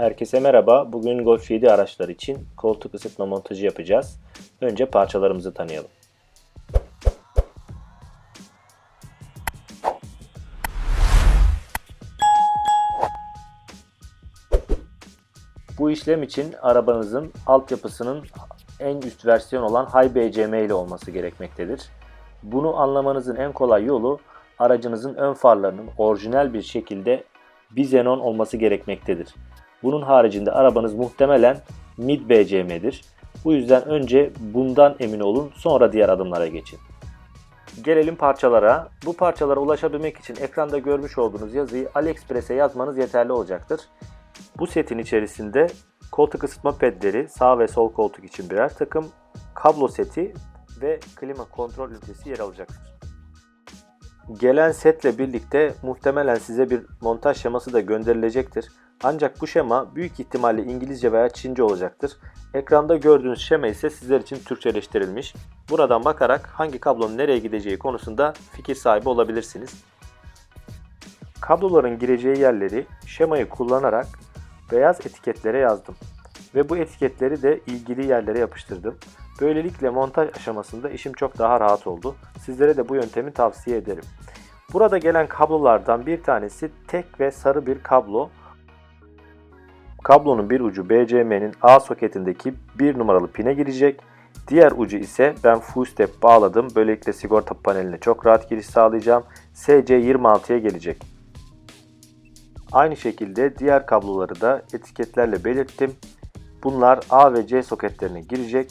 Herkese merhaba. Bugün Golf 7 araçlar için koltuk ısıtma montajı yapacağız. Önce parçalarımızı tanıyalım. Bu işlem için arabanızın altyapısının en üst versiyon olan High BCM ile olması gerekmektedir. Bunu anlamanızın en kolay yolu aracınızın ön farlarının orijinal bir şekilde bizenon olması gerekmektedir. Bunun haricinde arabanız muhtemelen mid BCM'dir. Bu yüzden önce bundan emin olun sonra diğer adımlara geçin. Gelelim parçalara. Bu parçalara ulaşabilmek için ekranda görmüş olduğunuz yazıyı AliExpress'e yazmanız yeterli olacaktır. Bu setin içerisinde koltuk ısıtma pedleri, sağ ve sol koltuk için birer takım, kablo seti ve klima kontrol ünitesi yer alacaktır. Gelen setle birlikte muhtemelen size bir montaj şeması da gönderilecektir. Ancak bu şema büyük ihtimalle İngilizce veya Çince olacaktır. Ekranda gördüğünüz şema ise sizler için Türkçeleştirilmiş. Buradan bakarak hangi kablonun nereye gideceği konusunda fikir sahibi olabilirsiniz. Kabloların gireceği yerleri şemayı kullanarak beyaz etiketlere yazdım. Ve bu etiketleri de ilgili yerlere yapıştırdım. Böylelikle montaj aşamasında işim çok daha rahat oldu. Sizlere de bu yöntemi tavsiye ederim. Burada gelen kablolardan bir tanesi tek ve sarı bir kablo. Kablonun bir ucu BCM'nin A soketindeki bir numaralı pine girecek. Diğer ucu ise ben full step bağladım. Böylelikle sigorta paneline çok rahat giriş sağlayacağım. SC26'ya gelecek. Aynı şekilde diğer kabloları da etiketlerle belirttim. Bunlar A ve C soketlerine girecek.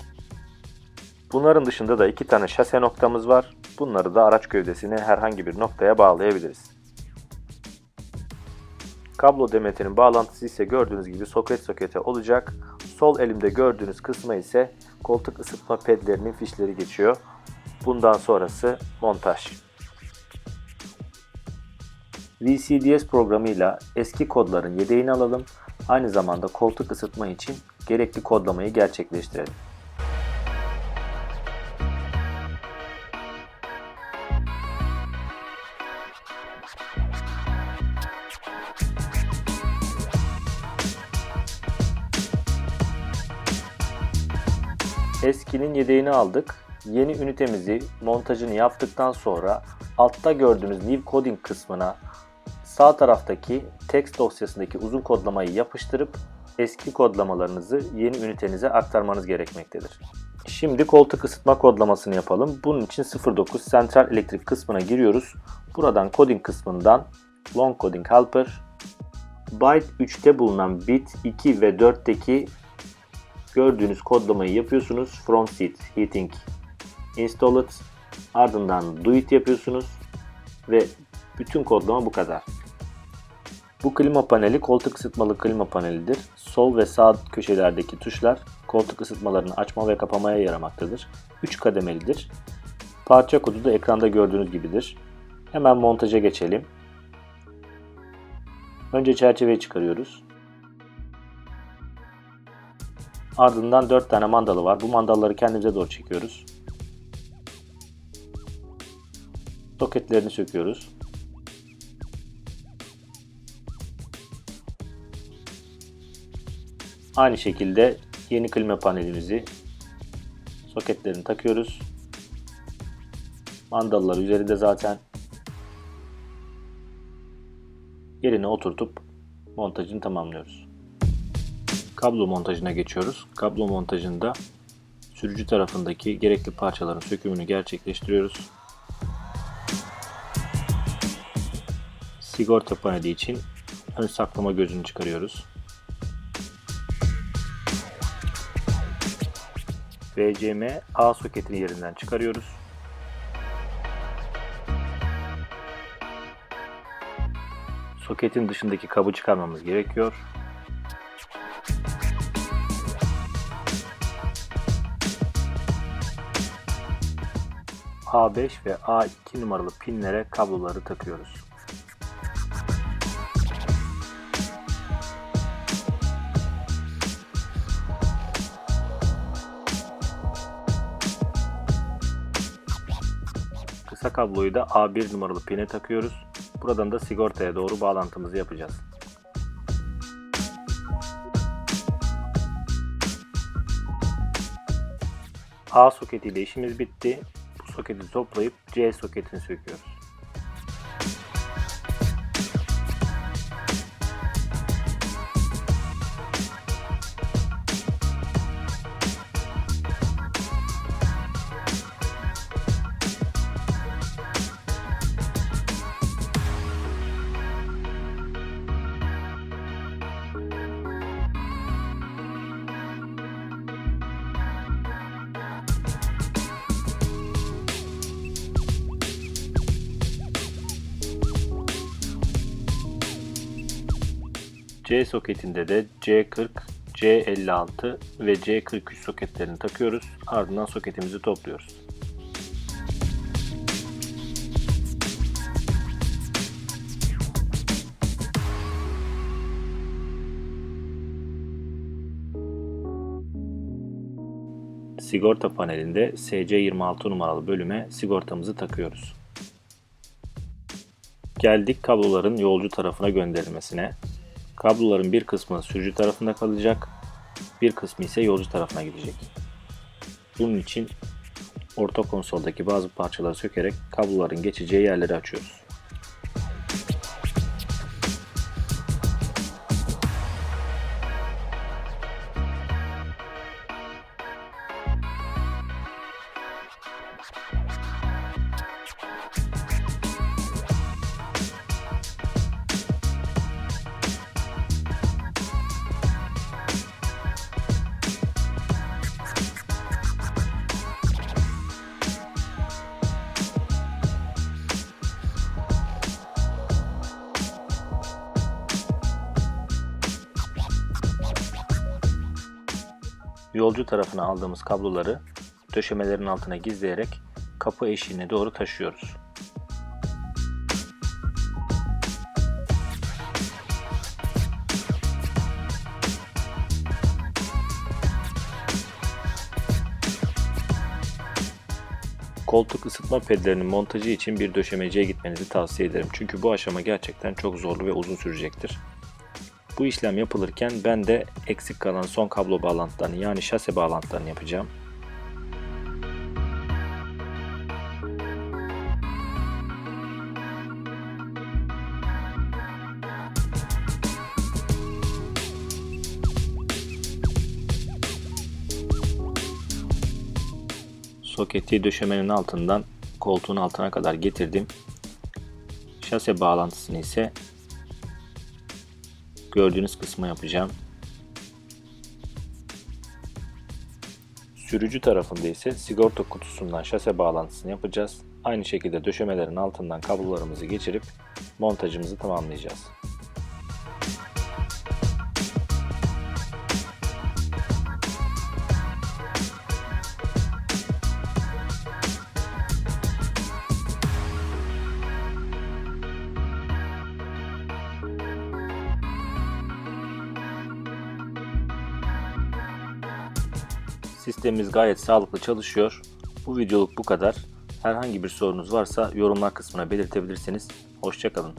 Bunların dışında da iki tane şase noktamız var. Bunları da araç gövdesine herhangi bir noktaya bağlayabiliriz. Kablo demetinin bağlantısı ise gördüğünüz gibi soket sokete olacak. Sol elimde gördüğünüz kısma ise koltuk ısıtma pedlerinin fişleri geçiyor. Bundan sonrası montaj. VCDS programıyla eski kodların yedeğini alalım. Aynı zamanda koltuk ısıtma için gerekli kodlamayı gerçekleştirelim. Eskinin yedeğini aldık. Yeni ünitemizi montajını yaptıktan sonra altta gördüğünüz New Coding kısmına sağ taraftaki text dosyasındaki uzun kodlamayı yapıştırıp eski kodlamalarınızı yeni ünitenize aktarmanız gerekmektedir. Şimdi koltuk ısıtma kodlamasını yapalım. Bunun için 09 Central Electric kısmına giriyoruz. Buradan coding kısmından Long Coding Helper Byte 3'te bulunan bit 2 ve 4'teki gördüğünüz kodlamayı yapıyorsunuz. From seat, heating, install it. Ardından do it yapıyorsunuz. Ve bütün kodlama bu kadar. Bu klima paneli koltuk ısıtmalı klima panelidir. Sol ve sağ köşelerdeki tuşlar koltuk ısıtmalarını açma ve kapamaya yaramaktadır. 3 kademelidir. Parça kodu da ekranda gördüğünüz gibidir. Hemen montaja geçelim. Önce çerçeveyi çıkarıyoruz. Ardından 4 tane mandalı var. Bu mandalları kendimize doğru çekiyoruz. Soketlerini söküyoruz. Aynı şekilde yeni klima panelimizi soketlerini takıyoruz. Mandallar üzerinde zaten yerine oturtup montajını tamamlıyoruz. Kablo montajına geçiyoruz. Kablo montajında sürücü tarafındaki gerekli parçaların sökümünü gerçekleştiriyoruz. Sigorta paneli için ön saklama gözünü çıkarıyoruz. VCM A soketini yerinden çıkarıyoruz. Soketin dışındaki kabı çıkarmamız gerekiyor. A5 ve A2 numaralı pinlere kabloları takıyoruz. Kısa kabloyu da A1 numaralı pine takıyoruz. Buradan da sigortaya doğru bağlantımızı yapacağız. A soketiyle işimiz bitti. Bu soketi toplayıp C soketini söküyoruz. C soketinde de C40, C56 ve C43 soketlerini takıyoruz. Ardından soketimizi topluyoruz. Sigorta panelinde SC26 numaralı bölüme sigortamızı takıyoruz. Geldik kabloların yolcu tarafına gönderilmesine. Kabloların bir kısmı sürücü tarafında kalacak, bir kısmı ise yolcu tarafına gidecek. Bunun için orta konsoldaki bazı parçaları sökerek kabloların geçeceği yerleri açıyoruz. Yolcu tarafına aldığımız kabloları döşemelerin altına gizleyerek kapı eşiğine doğru taşıyoruz. Koltuk ısıtma pedlerinin montajı için bir döşemeciye gitmenizi tavsiye ederim. Çünkü bu aşama gerçekten çok zorlu ve uzun sürecektir. Bu işlem yapılırken ben de eksik kalan son kablo bağlantılarını yani şase bağlantılarını yapacağım. Soketi döşemenin altından koltuğun altına kadar getirdim. Şase bağlantısını ise gördüğünüz kısmı yapacağım. Sürücü tarafında ise sigorta kutusundan şase bağlantısını yapacağız. Aynı şekilde döşemelerin altından kablolarımızı geçirip montajımızı tamamlayacağız. Sistemimiz gayet sağlıklı çalışıyor. Bu videoluk bu kadar. Herhangi bir sorunuz varsa yorumlar kısmına belirtebilirsiniz. Hoşçakalın.